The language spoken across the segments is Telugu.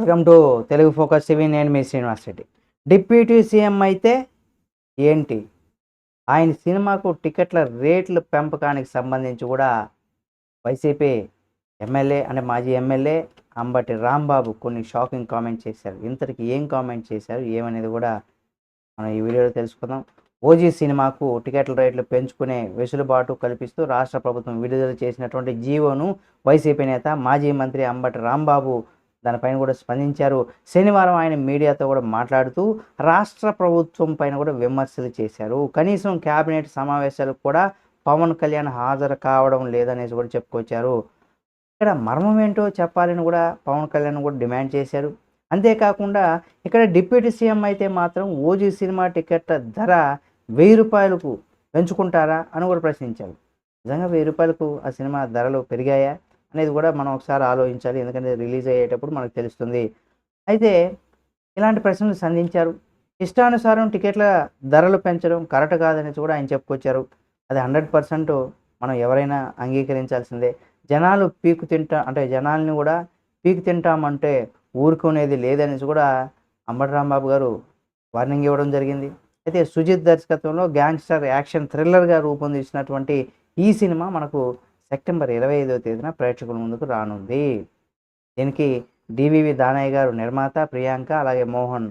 Welcome to Telugu focus TV నేను మీ శ్రీనివాస్ రెడ్డి. డిప్యూటీ సీఎం అయితే ఏంటి? ఆయన సినిమాకు టికెట్ల రేట్లు పెంపకానికి సంబంధించి కూడా వైసీపీ ఎమ్మెల్యే అంటే మాజీ ఎమ్మెల్యే అంబటి రాంబాబు కొన్ని షాకింగ్ కామెంట్ చేశారు. ఇంతటికి ఏం కామెంట్ చేశారు? ఏమనేది కూడా మనం ఈ వీడియోలో తెలుసుకుందాం. ఓజీ సినిమాకు టికెట్ల రేట్లు పెంచుకునే వెసులుబాటు కల్పిస్తూ రాష్ట్ర ప్రభుత్వం విడుదల చేసినటువంటి జీవోను వైసీపీ నేత మాజీ మంత్రి అంబటి రాంబాబు దానిపైన కూడా స్పందించారు. శనివారం ఆయన మీడియాతో కూడా మాట్లాడుతూ రాష్ట్ర ప్రభుత్వం పైన కూడా విమర్శలు చేశారు. కనీసం కేబినెట్ సమావేశాలకు కూడా పవన్ కళ్యాణ్ హాజరు కావడం లేదనేసి కూడా చెప్పుకొచ్చారు. ఇక్కడ మర్మం ఏంటో చెప్పాలని కూడా పవన్ కళ్యాణ్ కూడా డిమాండ్ చేశారు. అంతేకాకుండా ఇక్కడ డిప్యూటీ సీఎం అయితే మాత్రం ఓజీ సినిమా టికెట్ల ధర వెయ్యి రూపాయలకు పెంచుకుంటారా అని కూడా ప్రశ్నించారు. నిజంగా వెయ్యి రూపాయలకు ఆ సినిమా ధరలు పెరిగాయా? అనేది కూడా మనం ఒకసారి ఆలోచించాలి. ఎందుకంటే రిలీజ్ అయ్యేటప్పుడు మనకు తెలుస్తుంది. అయితే ఇలాంటి ప్రశ్నలు సంధించారు. ఇష్టానుసారం టికెట్ల ధరలు పెంచడం కరెక్ట్ కాదనేసి కూడా ఆయన చెప్పుకొచ్చారు. అది హండ్రెడ్ పర్సెంట్ మనం ఎవరైనా అంగీకరించాల్సిందే. జనాలు పీకు తింటా అంటే జనాల్ని కూడా పీకు తింటామంటే ఊరుకునేది లేదనేసి కూడా అంబటరాంబాబు గారు వార్నింగ్ ఇవ్వడం జరిగింది. అయితే సుజిత్ దర్శకత్వంలో గ్యాంగ్స్టర్ యాక్షన్ థ్రిల్లర్గా రూపొందించినటువంటి ఈ సినిమా మనకు సెప్టెంబర్ ఇరవై ఐదవ తేదీన ప్రేక్షకుల ముందుకు రానుంది. దీనికి డివివి దానయ్య గారు నిర్మాత ప్రియాంక అలాగే మోహన్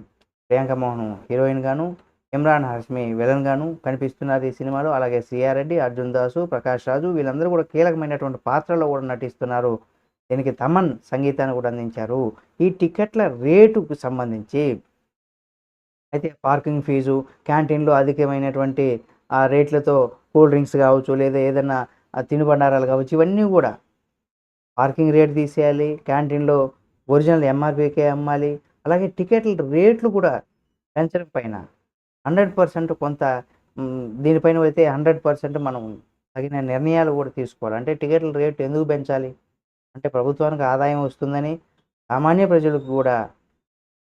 ప్రియాంక మోహన్ హీరోయిన్ గాను ఇమ్రాన్ హస్మి విలన్గాను కనిపిస్తున్నారు ఈ సినిమాలో. అలాగే సిఆర్రెడ్డి అర్జున్ దాసు ప్రకాష్ రాజు వీళ్ళందరూ కూడా కీలకమైనటువంటి పాత్రలో కూడా నటిస్తున్నారు. దీనికి తమన్ సంగీతాన్ని కూడా అందించారు. ఈ టికెట్ల రేటుకు సంబంధించి అయితే పార్కింగ్ ఫీజు క్యాంటీన్లో అధికమైనటువంటి ఆ రేట్లతో కూల్ డ్రింక్స్ కావచ్చు లేదా ఏదైనా ఆ తినుబండారాలు కావచ్చు ఇవన్నీ కూడా పార్కింగ్ రేట్ తీసేయాలి క్యాంటీన్లో ఒరిజినల్ ఎంఆర్పీకే అమ్మాలి అలాగే టికెట్ల రేట్లు కూడా పెంచడం పైన హండ్రెడ్ పర్సెంట్ కొంత దీనిపైన అయితే హండ్రెడ్ పర్సెంట్ మనం తగిన నిర్ణయాలు కూడా తీసుకోవాలి. అంటే టికెట్ల రేటు ఎందుకు పెంచాలి? అంటే ప్రభుత్వానికి ఆదాయం వస్తుందని సామాన్య ప్రజలకు కూడా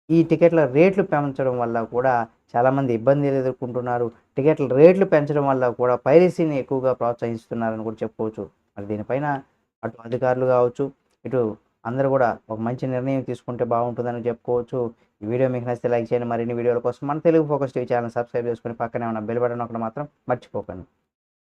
ఈ టికెట్ల రేట్లు పెంచడం వల్ల కూడా చాలామంది ఇబ్బందులు ఎదుర్కొంటున్నారు. టికెట్ల రేట్లు పెంచడం వల్ల కూడా పైరసీని ఎక్కువగా ప్రోత్సహిస్తున్నారని కూడా చెప్పుకోవచ్చు. మరి దీనిపైన అటు అధికారులు కావచ్చు ఇటు అందరూ కూడా ఒక మంచి నిర్ణయం తీసుకుంటే బాగుంటుందని చెప్పుకోవచ్చు. ఈ వీడియో మీకు నచ్చితే లైక్ చేయండి. మరిన్ని వీడియోల కోసం మన Telugu focus TV channel subscribe చేసుకొని పక్కనే ఉన్న బెల్ బటన్ ఒకటి మాత్రం మర్చిపోకండి.